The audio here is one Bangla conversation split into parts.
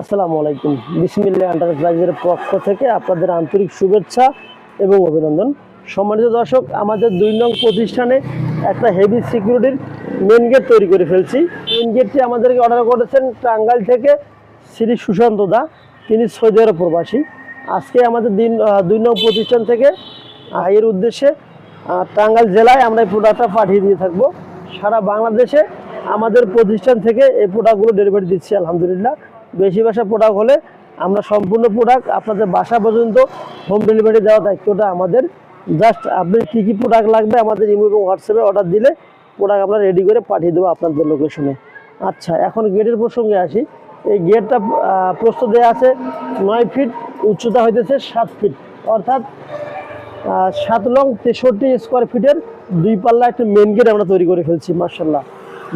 আসসালামু আলাইকুম। বিসমিল্লা এন্টারপ্রাইজের পক্ষ থেকে আপনাদের আন্তরিক শুভেচ্ছা এবং অভিনন্দন। সম্মানিত দর্শক, আমাদের দুই নং প্রতিষ্ঠানে একটা হেভি সিকিউরিটির মেন গেট তৈরি করে ফেলছি। মেন গেটটি আমাদেরকে অর্ডার করেছেন টাঙ্গাইল থেকে শ্রী সুশান্ত দা। তিনি সৌদি আরব প্রবাসী। আজকে আমাদের দিন দুই নং প্রতিষ্ঠান থেকে এর উদ্দেশ্যে টাঙ্গাইল জেলায় আমরা এই প্রোডাক্টটা পাঠিয়ে দিয়ে থাকব। সারা বাংলাদেশে আমাদের প্রতিষ্ঠান থেকে এই প্রোডাক্টগুলো ডেলিভারি দিচ্ছি, আলহামদুলিল্লাহ। বেশি বাসা প্রোডাক্ট হলে আমরা সম্পূর্ণ প্রোডাক্ট আপনাদের বাসা পর্যন্ত হোম ডেলিভারি দেওয়ার দায়িত্বটা আমাদের। জাস্ট আপনি কী কী প্রোডাক্ট লাগবে আমাদের ইমো এবং হোয়াটসঅ্যাপে অর্ডার দিলে প্রোডাক্ট আমরা রেডি করে পাঠিয়ে দেবো আপনাদের লোকেশনে আচ্ছা এখন গেটের প্রসঙ্গে আসি। এই গেটটা প্রস্তুত দেওয়া আছে নয় ফিট উচ্চতা হইতেছে সাত ফিট অর্থাৎ সাত লং তেষট্টি স্কোয়ার ফিটের দুই পাল্লা একটা মেন গেট আমরা তৈরি করে ফেলছি মার্শাল্লাহ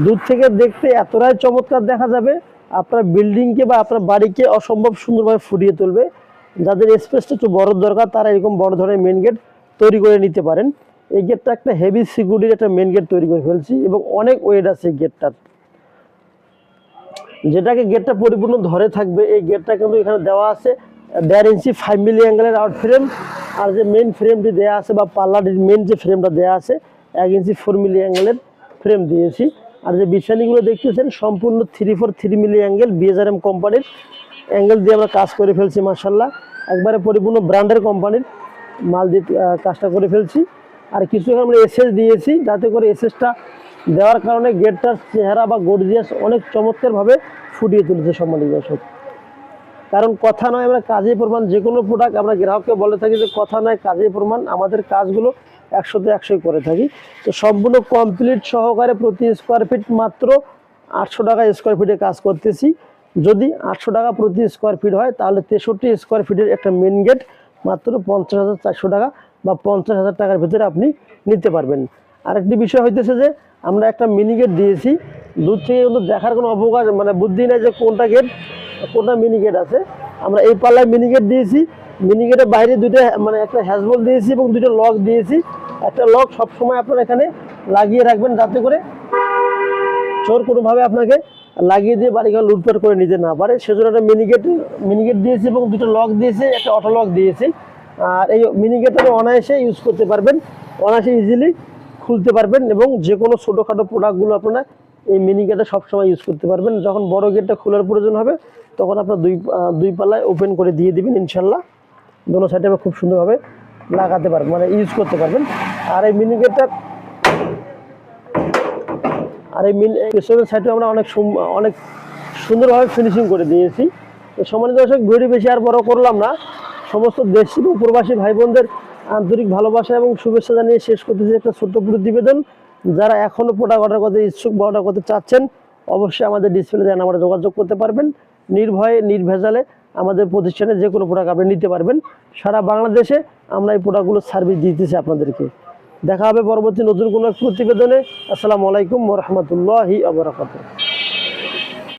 দূর থেকে দেখতে এতটাই চমৎকার দেখা যাবে আপনার বিল্ডিংকে বা আপনার বাড়িকে অসম্ভব সুন্দরভাবে ফুটিয়ে তুলবে। যাদের স্পেসটা একটু বড় দরকার, তারা এরকম বড় ধরনের মেন গেট তৈরি করে নিতে পারেন। এই গেটটা একটা হেভি সিকিউরিটির একটা মেন গেট তৈরি করে ফেলছি এবং অনেক ওয়েট আছে এই গেটটার যেটাকে গেটটা পরিপূর্ণ ধরে থাকবে, এই গেটটা কিন্তু এখানে দেওয়া আছে দেড় ইঞ্চি ফাইভ মিলি অ্যাঙ্গেলের আউট ফ্রেম আর যে মেন ফ্রেমটি দেওয়া আছে বা পাল্লাটির মেন যে ফ্রেমটা দেওয়া আছে, এক ইঞ্চি ফোর মিলি অ্যাঙ্গেলের ফ্রেম দিয়েছি। আর যে বিছানিগুলো দেখতেছেন, সম্পূর্ণ three four three milli angle BSRM কোম্পানির অ্যাঙ্গেল দিয়ে আমরা কাজ করে ফেলছি মার্শাল্লাহ একবারে পরিপূর্ণ ব্র্যান্ডের কোম্পানির মাল দিয়ে কাজটা করে ফেলছি। আর কিছু আমরা এসএস দিয়েছি, যাতে করে এসএসটা দেওয়ার কারণে গেটটার চেহারা বা গর্জিয়াস অনেক চমৎকারভাবে ফুটিয়ে তুলেছে সম্মানিত দর্শক। কারণ কথা নয় আমরা কাজে প্রমাণ যে কোনো প্রোডাক্ট আমরা গ্রাহককে বলে থাকি যে কথা নয় কাজে প্রমাণ। আমাদের কাজগুলো একশোতে একশোই করে থাকি। তো সম্পূর্ণ কমপ্লিট সহকারে প্রতি স্কোয়ার ফিট মাত্র আটশো টাকা স্কোয়ার ফিটে কাজ করতেছি। যদি আটশো টাকা প্রতি স্কোয়ার ফিট হয়, তাহলে তেষট্টি স্কোয়ার ফিটের একটা মেন গেট মাত্র পঞ্চাশ হাজার চারশো টাকা বা পঞ্চাশ হাজার টাকার ভিতরে আপনি নিতে পারবেন। আরেকটি বিষয় হইতেছে যে, আমরা একটা মিনি গেট দিয়েছি। দূর থেকে কিন্তু দেখার কোনো অবকাশ মানে বুদ্ধি নেই যে কোনটা গেট কোনটা মিনি গেট আছে। আমরা এই পাল্লায় মিনি গেট দিয়েছি। মিনি গেটের বাইরে দুইটা মানে একটা হ্যাজবল দিয়েছি এবং দুটো লক দিয়েছি। একটা লক সবসময় আপনার এখানে লাগিয়ে রাখবেন যাতে করে চোর কোনোভাবে আপনাকে লাগিয়ে দিয়ে বাড়িঘর লুটপাট করে নিতে না পারে। সেজন্য একটা মিনিগেট মিনিগেট দিয়েছি এবং দুটো লক দিয়েছি, একটা অটো লক দিয়েছি। আর এই মিনিগেট আপনি অনায়াসে ইউজ করতে পারবেন। অনায়াসে ইজিলি খুলতে পারবেন এবং যে কোনো ছোটোখাটো প্রোডাক্টগুলো আপনারা এই মিনি গেটটা সবসময় ইউজ করতে পারবেন। যখন বড় গেটটা খোলার প্রয়োজন হবে, তখন আপনার দুই দুই পাল্লায় ওপেন করে দিয়ে দিবেন ইনশাল্লাহ। দোনো সাইডে খুব সুন্দরভাবে লাগাতে পারবেন মানে ইউজ করতে পারবেন। আর এই মিনি গেটটা আর এই পেছনের সাইডে আমরা অনেক অনেক সুন্দরভাবে ফিনিশিং করে দিয়েছি। সম্মানিত দর্শক, ভিডিও বেশি আর বড় করলাম না। সমস্ত দেশি প্রবাসী ভাই বোনদের আন্তরিক ভালোবাসা এবং শুভেচ্ছা জানিয়ে শেষ করতেছি একটা ছোট্ট প্রতিবেদন। যারা এখনও প্রোডাক্ট অর্ডার করতে ইচ্ছুক বা অর্ডার করতে চাচ্ছেন, অবশ্যই আমাদের ডিসপ্লে দেন আমরা যোগাযোগ করতে পারবেন। নির্ভয়ে, নির্ভেজালে আমাদের প্রতিষ্ঠানে যে কোনো প্রোডাক্ট আপনি নিতে পারবেন। সারা বাংলাদেশে আমরা এই প্রোডাক্টগুলো সার্ভিস দিতেছি আপনাদেরকে। দেখা হবে পরবর্তী নতুন কোনো এক প্রতিবেদনে। আসসালামু আলাইকুম রহমতুল্লাহি আবরাকাত